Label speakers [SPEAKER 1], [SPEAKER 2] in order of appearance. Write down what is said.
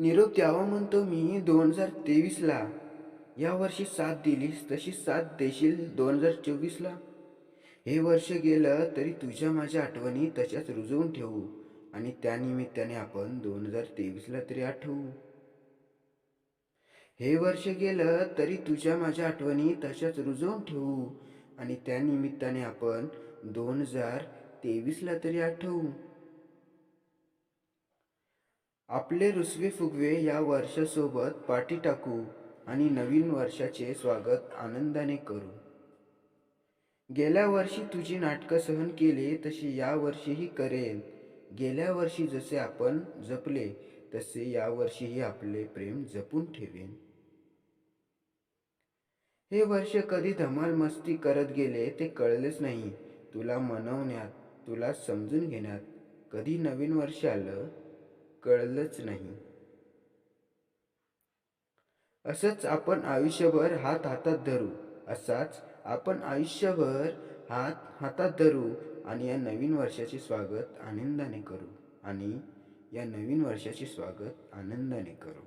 [SPEAKER 1] निरोप द्यावा म्हणतो मी. दोन हजार तेवीसला. या वर्षी साथ दिलीस तशी साथ देशील दोन हजार चोवीसला? हे वर्ष गेलं तरी तुझ्या माझ्या आठवणी तशाच रुजवून ठेवू. आणि त्यानिमित्ताने आपण दोन हजार तेवीसला तरी आठवू. हे वर्ष गेलं तरी तुझ्या माझ्या आठवणी तशाच रुजवून ठेवू. आणि त्यानिमित्ताने आपण दोन हजार तेवीसला तरी आठवू. आपले रुसवे फुगवे या वर्षासोबत पाठी टाकू आणि नवीन वर्षाचे स्वागत आनंदाने करू. गेल्या वर्षी तुझी नाटकं सहन केली तशी या वर्षीही करेन. गेल्या वर्षी जसे आपण जपले तसे या वर्षीही आपले प्रेम जपून ठेवेन. हे वर्ष कधी धमाल मस्ती करत गेले ते कळलेच नाही. तुला मनवण्यात तुला समजून घेण्यात कधी नवीन वर्ष आलं? कळलंच नाही. असंच आपण आयुष्यभर हात हातात धरू असाच आपण आयुष्यभर हात हातात धरू आणि या नवीन वर्षाचे स्वागत आनंदाने करू आणि या नवीन वर्षाचे स्वागत आनंदाने करू.